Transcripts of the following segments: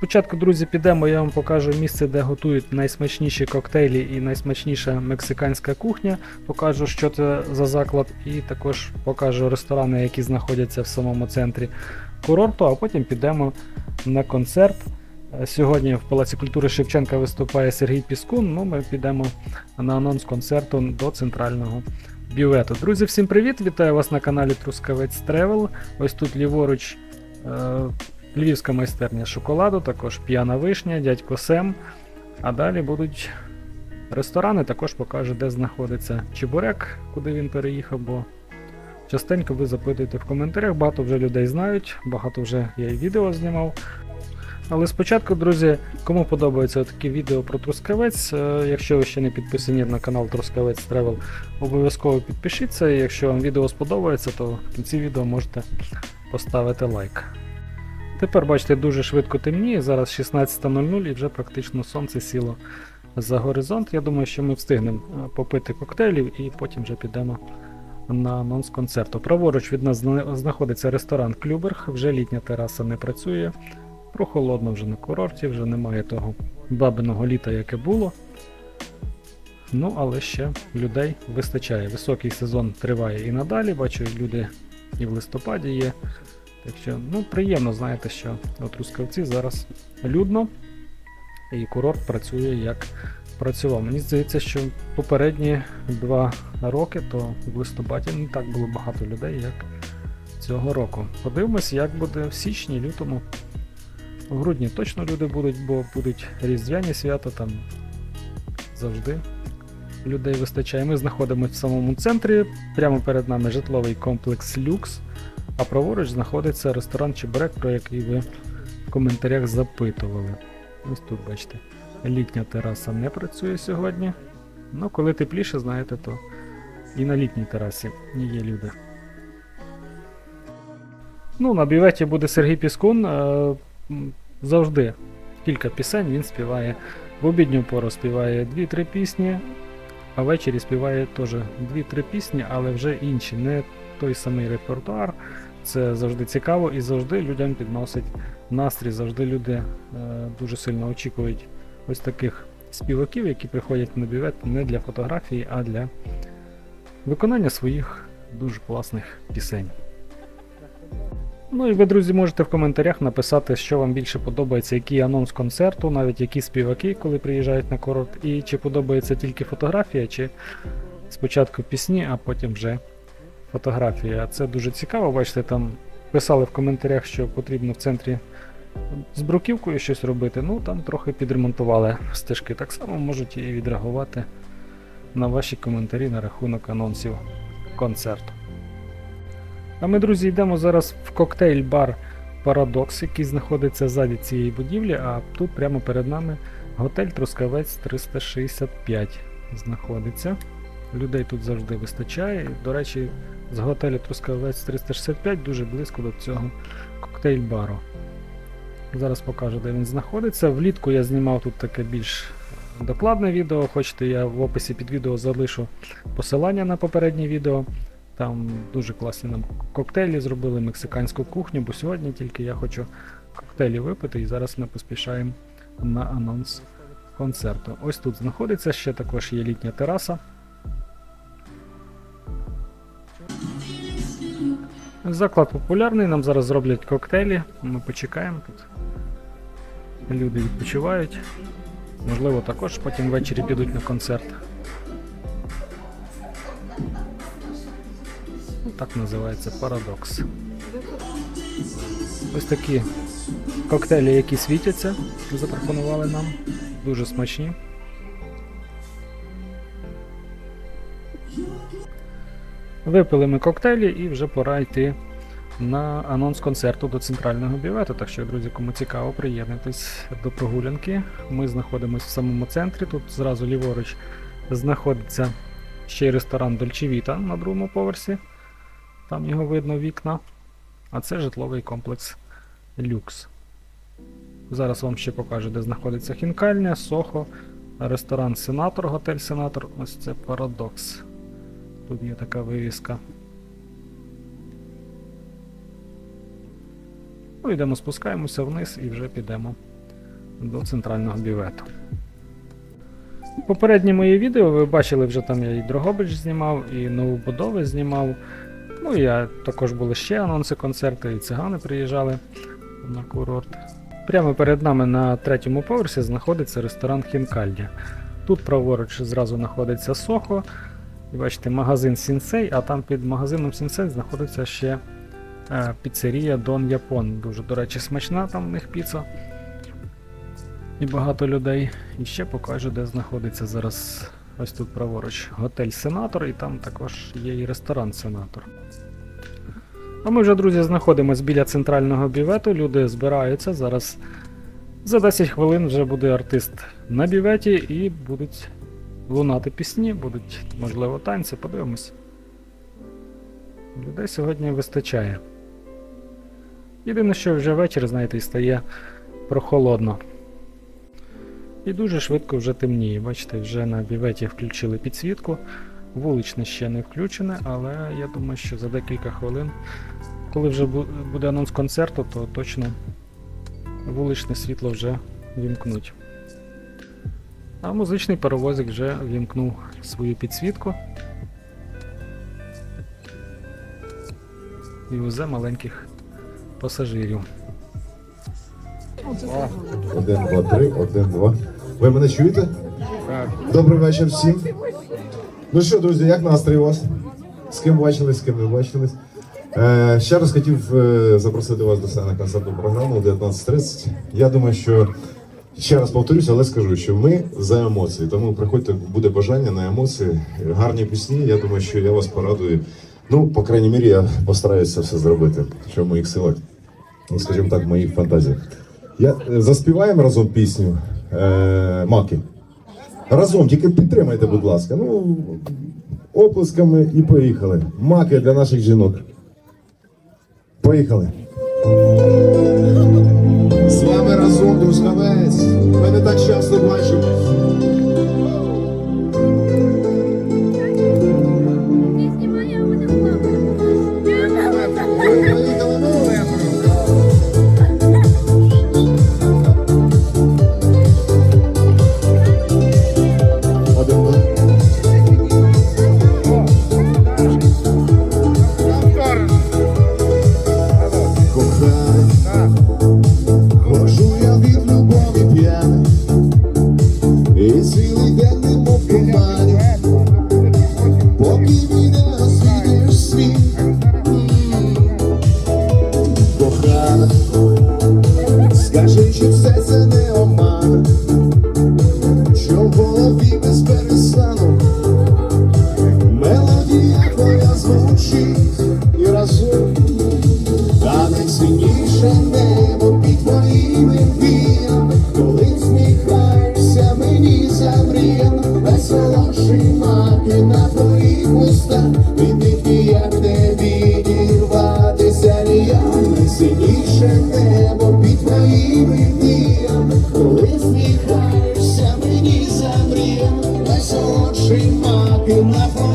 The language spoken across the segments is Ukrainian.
Спочатку, друзі, підемо, я вам покажу місце, де готують найсмачніші коктейлі і найсмачніша мексиканська кухня. Покажу, що це за заклад, і також покажу ресторани, які знаходяться в самому центрі курорту, а потім підемо на концерт. Е, Сьогодні в Палаці культури Шевченка виступає Сергій Піскун. Ну, ми підемо на анонс концерту до центрального бювету. Друзі, всім привіт! Вітаю вас на каналі Трускавець Тревел. Ось тут ліворуч е, львівська майстерня шоколаду, також п'яна вишня, дядько Сем. А далі будуть ресторани, також покажу, де знаходиться Чебурек, куди він переїхав, бо частенько ви запитуєте в коментарях, багато вже людей знають, багато вже я і відео знімав. Але спочатку, друзі, кому подобається такі відео про Трускавець, е, якщо ви ще не підписані на канал Трускавець Travel, обов'язково підпишіться. Якщо вам відео сподобається, то в кінці відео можете поставити лайк. Тепер, бачите, дуже швидко темніє, зараз 16.00 і вже практично сонце сіло за горизонт. Я думаю, що ми встигнемо е, попити коктейлів і потім вже підемо на анонс концерту. Праворуч від нас знаходиться ресторан Клюберг, вже літня тераса не працює. Прохолодно вже на курорті, вже немає того бабиного літа, яке було. Ну, але ще людей вистачає. Високий сезон триває і надалі. Бачу, люди і в листопаді є. Так що, ну, приємно, знаєте, що от Рускавці зараз людно, і курорт працює як працював. Мені здається, що попередні два роки, то в листопаді не так було багато людей, як цього року. Подивимось, як буде в січні, лютому. В грудні точно люди будуть, бо будуть різдвяні свята, там завжди людей вистачає. Ми знаходимося в самому центрі, прямо перед нами житловий комплекс Люкс, а праворуч знаходиться ресторан Чебурек, про який ви в коментарях запитували. Ось тут, бачите, літня тераса не працює сьогодні. Ну, коли тепліше, знаєте, то і на літній терасі є люди. Ну, на бюветі буде Сергій Піскун. Завжди кілька пісень він співає. В обідню пору співає 2-3 пісні, а ввечері співає теж 2-3 пісні, але вже інші, не той самий репертуар. Це завжди цікаво і завжди людям підносить настрій. Завжди люди е, дуже сильно очікують ось таких співаків, які приходять на бювет не для фотографії, а для виконання своїх дуже класних пісень. Ну і ви, друзі, можете в коментарях написати, що вам більше подобається, який анонс концерту, навіть які співаки, коли приїжджають на курорт, і чи подобається тільки фотографія, чи спочатку пісні, а потім вже фотографія. Це дуже цікаво, бачите, там писали в коментарях, що потрібно в центрі з бруківкою щось робити. Ну там трохи підремонтували стежки. Так само можуть і відреагувати на ваші коментарі на рахунок анонсів концерту. А ми, друзі, йдемо зараз в коктейль-бар Парадокс, який знаходиться ззаді цієї будівлі, а тут прямо перед нами готель Трускавець 365 знаходиться. Людей тут завжди вистачає. До речі, з готелю Трускавець 365 дуже близько до цього коктейль-бару. Зараз покажу, де він знаходиться. Влітку я знімав тут таке більш докладне відео. Хочете, я в описі під відео залишу посилання на попереднє відео. Там дуже класні нам коктейлі зробили мексиканську кухню, бо сьогодні тільки я хочу коктейлі випити і зараз ми поспішаємо на анонс концерту. Ось тут знаходиться ще також є літня тераса. Заклад популярний, нам зараз зроблять коктейлі. Ми почекаємо тут. Люди відпочивають. Можливо, також потім ввечері підуть на концерт. Ну, Так називається парадокс. Ось такі коктейлі, які світяться, запропонували нам. Дуже смачні. Випили ми коктейлі і вже пора йти на анонс концерту до центрального бювету. Так що, друзі, кому цікаво, приєднуйтесь до прогулянки. Ми знаходимося в самому центрі. Тут зразу ліворуч знаходиться ще й ресторан Vita на другому поверсі. Там його видно вікна. А це житловий комплекс Люкс. Зараз вам ще покажу, де знаходиться хінкальня, Сохо, ресторан Сенатор, готель Сенатор. Ось це Парадокс. Тут є така вивіска. Ну, йдемо, спускаємося вниз і вже підемо до центрального бювету. Попередні мої відео ви бачили вже там я і Дрогобич знімав, і новобудови знімав. Ну і я також були ще анонси концерти, і цигани приїжджали на курорт. Прямо перед нами на третьому поверсі знаходиться ресторан Хінкальдя. Тут праворуч зразу знаходиться Сохо. І бачите, магазин Сінсей, а там під магазином Сінсей знаходиться ще е, піцерія Дон Япон. Дуже, до речі, смачна там в них піца. І багато людей. І ще покажу, де знаходиться зараз ось тут праворуч готель Сенатор, і там також є і ресторан Сенатор. А ми вже, друзі, знаходимося біля центрального бювету. Люди збираються. Зараз за 10 хвилин вже буде артист на бюветі і будуть лунати пісні, будуть, можливо, танці. Подивимось. Людей сьогодні вистачає. Єдине, що вже вечір, знаєте, і стає прохолодно. І дуже швидко вже темніє. Бачите, вже на бюветі включили підсвітку. Вуличне ще не включене, але я думаю, що за декілька хвилин, коли вже буде анонс концерту, то точно вуличне світло вже вімкнуть. А музичний паровозик вже вімкнув свою підсвітку. І везе маленьких пасажирів. Один, два, три, один, два. Ви мене чуєте? Добрий вечір всім. Ну що, друзі, як настрій у вас? З ким бачились, з ким не бачились? Е, ще раз хотів е, запросити вас до себе на концертну програму о 19.30. Я думаю, що ще раз повторюся, але скажу, що ми за емоції. Тому приходьте, буде бажання на емоції, гарні пісні. Я думаю, що я вас порадую. Ну, по крайній мірі, я постараюся все зробити, що в моїх силах, ну, скажімо так, в моїх фантазіях. Я, е, заспіваємо разом пісню е, Маки. Разом, тільки підтримайте, будь ласка. Ну, оплесками і поїхали. Маки для наших жінок. Поїхали. З вами разом, дружкавець. Ми не так часто бачимо. Найсильніше небо під твоїми віями, коли всміхаєшся мені за замріяно, найсолодші маки на твоїх устах, від них ніяк не відірватися ніяк, найсильніше небо під твоїми віями, коли всміхаєшся мені за замріяно, найсолодші маки на твоїх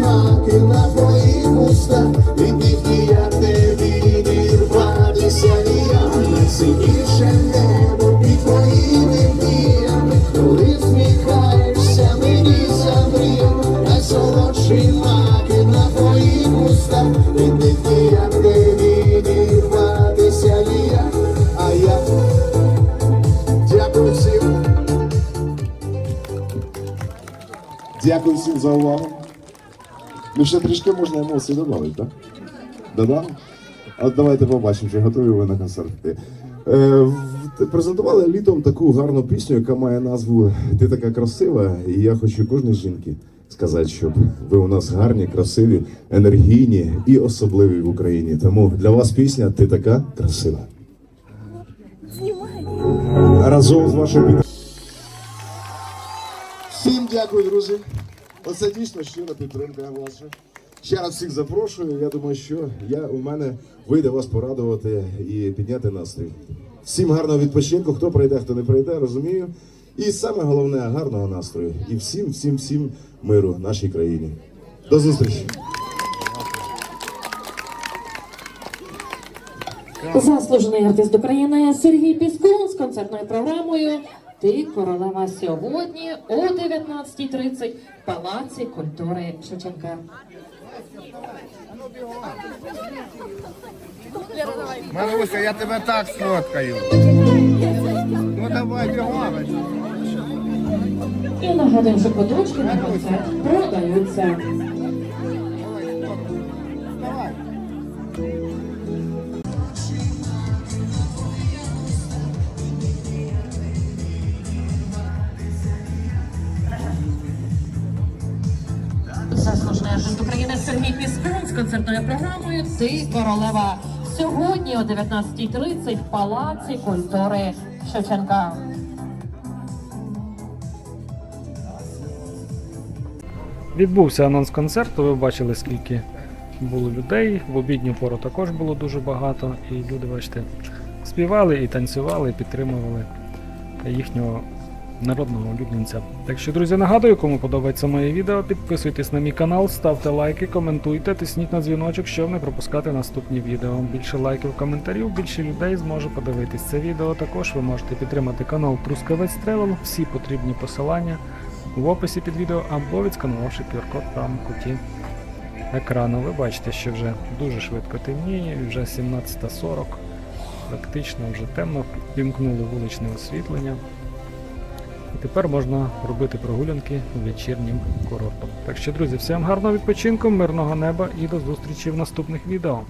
маки на твоїх устах, від них ніяк не відірватися ніяк, найсильніше небо під твоїми віями, коли сміхаєшся мені замріяно, найсолодші маки на твоїх устах, від них ніяк не відірватися ніяк, а я дякую всім. Дякую всім за увагу. Ну ще трішки можна емоцій додати, так? Додам? От давайте побачимо, чи готові ви на концерт. Е, презентували літом таку гарну пісню, яка має назву Ти така красива. І я хочу кожній жінці сказати, щоб ви у нас гарні, красиві, енергійні і особливі в Україні. Тому для вас пісня Ти така красива. Разом з підтримкою. Всім дякую, друзі. Оце дійсно щира підтримка ваша. Ще раз всіх запрошую. Я думаю, що я у мене вийде вас порадувати і підняти настрій. Всім гарного відпочинку. Хто прийде, хто не прийде, розумію. І саме головне гарного настрою. І всім, всім, всім миру нашій країні. До зустрічі! Заслужений артист України Сергій Піскун з концертною програмою Ти королева сьогодні о 19.30 в Палаці культури Шевченка. Маруся, я тебе так сфоткаю. Ну давай, бігом. І нагадуємо, що квиточки на концерт продаються. Заслужений України Сергій Піскун з концертною програмою Ти королева сьогодні о 19.30 в Палаці культури Шевченка. Відбувся анонс концерту, ви бачили, скільки було людей. В обідню пору також було дуже багато, і люди, бачите, співали і танцювали, і підтримували їхнього народного улюбленця. Так що, друзі, нагадую, кому подобається моє відео, підписуйтесь на мій канал, ставте лайки, коментуйте, тисніть на дзвіночок, щоб не пропускати наступні відео. Більше лайків, коментарів, більше людей зможе подивитись це відео. Також ви можете підтримати канал Трускавець Тревел. Всі потрібні посилання в описі під відео або відсканувавши QR-код в куті екрану. Ви бачите, що вже дуже швидко темніє, вже 17.40. Практично вже темно, вімкнули вуличне освітлення. Тепер можна робити прогулянки вечірнім курортом. Так що, друзі, всім гарного відпочинку, мирного неба і до зустрічі в наступних відео.